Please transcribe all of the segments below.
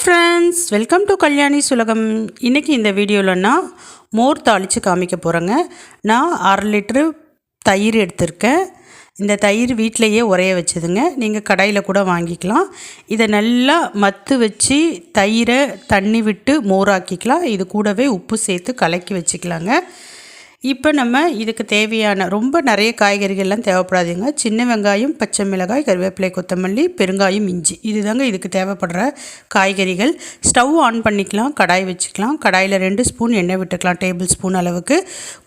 Friends welcome to Kalyani சுலகம் இன்றைக்கி இந்த வீடியோவில் நான் மோர் தாளித்து காமிக்க போகிறேங்க நான் அரை லிட்ரு தயிர் எடுத்திருக்கேன். இந்த தயிர் வீட்டிலையே உரைய வச்சதுங்க. நீங்கள் கடையில் கூட வாங்கிக்கலாம். இதை நல்லா மத்து வச்சு தயிரை தண்ணி விட்டு மோராக்கிக்கலாம். இது கூடவே உப்பு சேர்த்து கலக்கி வச்சுக்கலாங்க. இப்போ நம்ம இதுக்கு தேவையான ரொம்ப நிறைய காய்கறிகள்லாம் தேவைப்படாதுங்க. சின்ன வெங்காயம் பச்சை மிளகாய் கருவேப்பிலை கொத்தமல்லி பெருங்காயம் இஞ்சி. இதுதாங்க இதுக்கு தேவைப்படுற காய்கறிகள். ஸ்டவ் ஆன் பண்ணிக்கலாம் கடாய் வச்சுக்கலாம். கடாயில் ரெண்டு ஸ்பூன் எண்ணெய் விட்டுக்கலாம் டேபிள் ஸ்பூன் அளவுக்கு.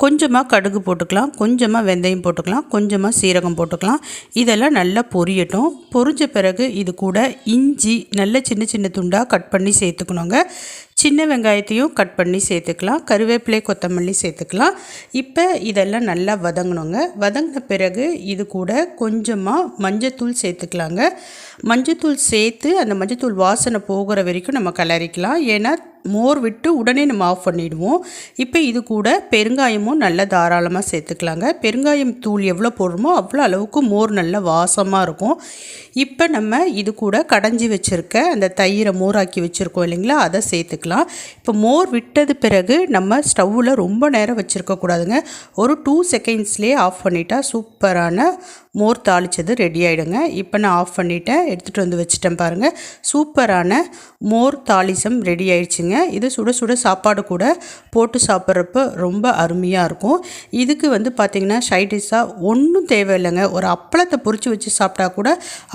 கொஞ்சமாக கடுகு போட்டுக்கலாம் கொஞ்சமாக வெந்தயம் போட்டுக்கலாம் கொஞ்சமாக சீரகம் போட்டுக்கலாம். இதெல்லாம் நல்லா பொரியட்டும். பொரிஞ்ச பிறகு இது கூட இஞ்சி நல்ல சின்ன சின்ன துண்டாக கட் பண்ணி சேர்த்துக்கணுங்க. சின்ன வெங்காயத்தையும் கட் பண்ணி சேர்த்துக்கலாம். கருவேப்பிலை கொத்தமல்லி சேர்த்துக்கலாம். இப்போ இதெல்லாம் நல்லா வதங்கணுங்க. வதங்கின பிறகு இது கூட கொஞ்சமாக மஞ்சத்தூள் சேர்த்துக்கலாங்க. மஞ்சத்தூள் சேர்த்து அந்த மஞ்சத்தூள் வாசனை போகிற வரைக்கும் நம்ம கலரிக்கலாம் ஏன்னா மோர் விட்டு உடனே நம்ம ஆஃப் பண்ணிவிடுவோம் இப்போ இது கூட பெருங்காயமும் நல்லா தாராளமாக சேர்த்துக்கலாங்க. பெருங்காயம் தூள் எவ்வளோ போடுறோமோ அவ்வளோ அளவுக்கு மோர் நல்லா வாசமாக இருக்கும். இப்போ நம்ம இது கூட கடைஞ்சி வச்சுருக்க அந்த தயிரை மோராக்கி வச்சுருக்கோம் இல்லைங்களா? அதை சேர்த்துக்கலாம். இப்போ மோர் விட்டது பிறகு நம்ம ஸ்டவ்வில் ரொம்ப நேரம் வச்சுருக்கக்கூடாதுங்க ஒரு டூ செகண்ட்ஸ்லேயே ஆஃப் பண்ணிட்டா சூப்பரான மோர் தாளித்தது ரெடி ஆகிடுங்க இப்போ நான் ஆஃப் பண்ணிவிட்டேன் எடுத்துகிட்டு வந்து வச்சுட்டேன் பாருங்கள் சூப்பரான மோர் தாளிசம் ரெடி ஆயிடுச்சுங்க. இது சுட சுட சாப்பாடு கூட போட்டு சாப்பிட்றப்ப ரொம்ப அருமையாக இருக்கும். இதுக்கு வந்து பார்த்திங்கன்னா சைடிஷாக ஒன்றும் தேவையில்லைங்க. ஒரு அப்பளத்தை பொறிச்சு வச்சு சாப்பிட்டா கூட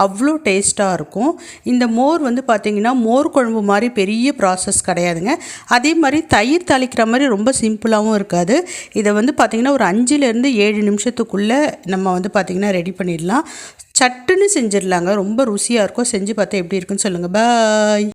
அவ்வளோ டேஸ்ட்டாக இருக்கும். இந்த மோர் வந்து பார்த்திங்கன்னா மோர் குழம்பு மாதிரி பெரிய ப்ராசஸ் கிடையாதுங்க. அதே மாதிரி தயிர் தாளிக்கிற மாதிரி ரொம்ப சிம்பிளாகவும் இருக்காது. இதை வந்து பார்த்திங்கன்னா ஒரு அஞ்சுலேருந்து ஏழு நிமிஷத்துக்குள்ளே நம்ம வந்து பார்த்திங்கன்னா ரெடி பண்ணிடலாம். சட்டுன்னு செஞ்சிடலாங்க. ரொம்ப ருசியாக இருக்கும். செஞ்சு பார்த்தா எப்படி இருக்குன்னு சொல்லுங்கள் பாய்